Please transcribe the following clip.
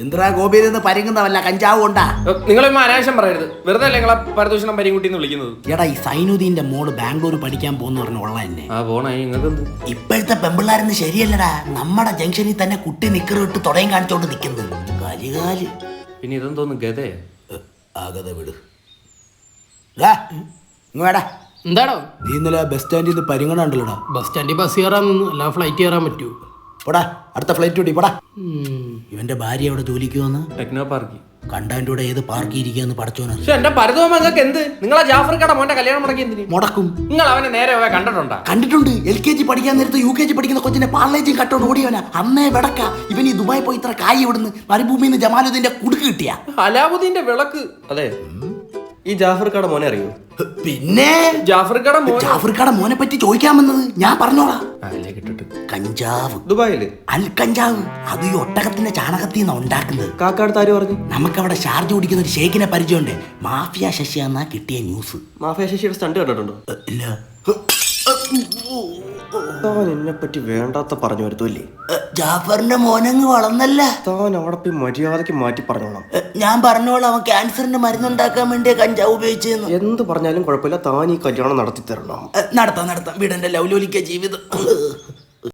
എന്തിനാ ഗോപിയിൽ നിന്ന് പരിങ്ങുന്നവല്ല കഞ്ചാവ് കൊണ്ടാ. നിങ്ങൾ അനാവശ്യം പറയരുത്. വെറുതെ അല്ലേ നിങ്ങളെ പരദൂഷണം പരിങ്കുട്ടി എന്ന് വിളിക്കുന്നത്? എടാ ഈ സൈനുദ്ദീന്റെ മോൾ ബാംഗ്ലൂർ പഠിക്കാൻ പോകുന്ന പറഞ്ഞ ഉള്ള എന്നെ. ആ പോണ നിങ്ങൾക്ക് എന്ത് ഇപ്പോഴത്തെ പെമ്പിള്ളാരെന്ന് ശരിയല്ലടാ. നമ്മുടെ ജംഗ്ഷനിൽ തന്നെ കുട്ടി നിക്കറ് ഇട്ട് തുടയും കാണിച്ചോണ്ട് നിൽക്കുന്നത് കലികാൽ. പിന്നെ ഇതെന്തോന്ന് ഗതേ? ആ ഗത വിട്. വാടാ. നീ ഇന്നലെ ബസ് സ്റ്റാൻഡിൽ നിന്ന് പരിഗണണ്ടല്ലോടാ ബസ് സ്റ്റാൻഡിൽ ബസ് കയറാൻ നിന്ന് അല്ല ഫ്ലൈറ്റ് കയറാൻ പറ്റൂ. പോടാ അടുത്ത ഫ്ലൈറ്റ് കൂടി പോടാ. ഇവന്റെ ഭാര്യ അവിടെ ജോലിക്ക് വന്ന് ടെക്നോ പാർക്ക് കണ്ടാന്റെ കൂടെ ഏത് പാർക്കി ഇരിക്കാന്ന് പഠിച്ചോനാ പക്ഷെ എന്റെ പരതോമ നിങ്ങൾക്ക് എന്ത്? നിങ്ങളെ ജാഫർ കട മോന്റെ കല്യാണം മുടക്കി എന്തിന്? മുടക്കും. നിങ്ങൾ അവനെ നേരെ പോയി കണ്ടിട്ടുണ്ടോ? കണ്ടിട്ടുണ്ട്. എൽ കെ ജി പഠിക്കാൻ നേരത്ത് യു കെ ജി പഠിക്കുന്ന കൊച്ചിന്റെ പാർലേജും കട്ടോണ്ട് ഓടിയവനാ. അമ്മേ വെടക്ക. ഇവൻ ഈ ദുബായി പോയി ഇത്ര കായ് ഇവിടുന്ന് മരുഭൂമിയിൽ നിന്ന് ജമാലുദ്ദീന്റെ കുടുക്ക് കിട്ടിയ. അലാവുദ്ദീന്റെ വിളക്ക്. അതെ. ഈ ജാഫർ കട മോനെ അറിയോ? പിന്നെ? ജാഫർ കട ജാഫർ കട മോനെ പറ്റി ചോദിക്കാമെന്നത് ഞാൻ പറഞ്ഞോളാം. കിട്ടിട്ട്. കഞ്ചാവ്. ദുബായിൽ? അൽ കഞ്ചാവ്. അത് ഈ ഒട്ടകത്തിന്റെ ചാണകത്തിൽ നിന്നാണ് ഉണ്ടാക്കുന്നത്. കാക്കാട് ആര് പറഞ്ഞു? നമുക്കവിടെ ഷാർജ് കുടിക്കുന്ന ഒരു ഷേക്കിനെ പരിചയമുണ്ട്. മാഫിയ ശശി എന്നാ കിട്ടിയ ന്യൂസ്. മാഫിയ ശശിയുടെ സ്റ്റണ്ട് കണ്ടിട്ടുണ്ടോ? ഏ, ഇല്ല. താൻ എന്നെ പറ്റി വേണ്ടാത്ത പറഞ്ഞു വരുത്തൂല്ലേ ഏ, ജാഫറിന്റെ മോനങ്ങ് വളർന്നല്ല. താൻ അവിടെ പോയി മര്യാദയ്ക്ക് മാറ്റി പറഞ്ഞോളാം ഏ, ഞാൻ പറഞ്ഞോളാം അവൻ ക്യാൻസറിന്റെ മരുന്നുണ്ടാക്കാൻ വേണ്ടി കഞ്ചാവ് ഉപയോഗിച്ചെന്ന് എന്ത് പറഞ്ഞാലും കുഴപ്പമില്ല. താൻ ഈ കല്യാണം നടത്തി തരണം ഏ, നടത്താം നടത്താം. വീടിന്റെ ലൗലോലിക്ക ജീവിതം.